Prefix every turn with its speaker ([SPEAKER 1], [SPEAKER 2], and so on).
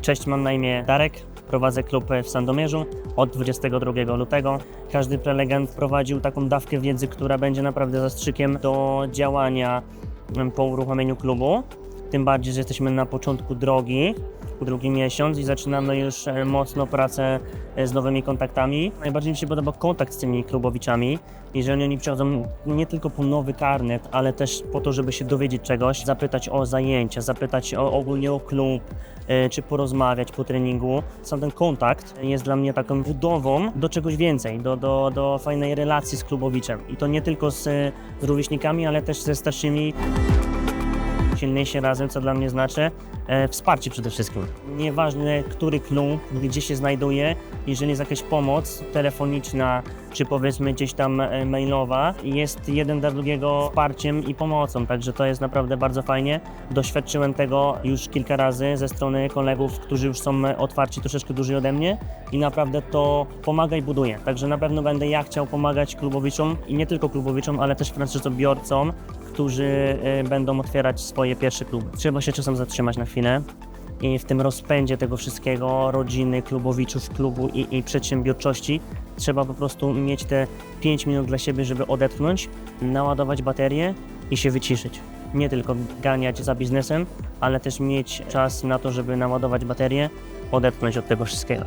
[SPEAKER 1] Cześć, mam na imię Darek, prowadzę klub w Sandomierzu od 22 lutego. Każdy prelegent prowadził taką dawkę wiedzy, która będzie naprawdę zastrzykiem do działania em, po uruchomieniu klubu. Tym bardziej, że jesteśmy na początku drogi, drugi miesiąc i zaczynamy już e, mocno pracę e, z nowymi kontaktami. Najbardziej mi się podoba kontakt z tymi klubowiczami. Jeżeli oni przychodzą nie tylko po nowy karnet, ale też po to, żeby się dowiedzieć czegoś, zapytać o zajęcia, zapytać o, ogólnie o klub, e, czy porozmawiać po treningu. Sam ten kontakt jest dla mnie taką budową do czegoś więcej, do, do, do fajnej relacji z klubowiczem. I to nie tylko z, z rówieśnikami, ale też ze starszymi silniejsi razem, co dla mnie znaczy e, wsparcie przede wszystkim. Nieważne, który klub, gdzie się znajduje, jeżeli jest jakaś pomoc telefoniczna, czy powiedzmy gdzieś tam e, mailowa, jest jeden dla drugiego wsparciem i pomocą, także to jest naprawdę bardzo fajnie. Doświadczyłem tego już kilka razy ze strony kolegów, którzy już są e, otwarci troszeczkę dłużej ode mnie i naprawdę to pomaga i buduje. Także na pewno będę ja chciał pomagać klubowiczom i nie tylko klubowiczom, ale też franczyzobiorcom, którzy e, będą otwierać swoje pierwsze kluby. Trzeba się czasem zatrzymać na chwilę i w tym rozpędzie tego wszystkiego, rodziny, klubowiczów, klubu i, i przedsiębiorczości, trzeba po prostu mieć te 5 minut dla siebie, żeby odetchnąć, naładować baterię i się wyciszyć. Nie tylko ganiać za biznesem, ale też mieć czas na to, żeby naładować baterię, odetchnąć od tego wszystkiego.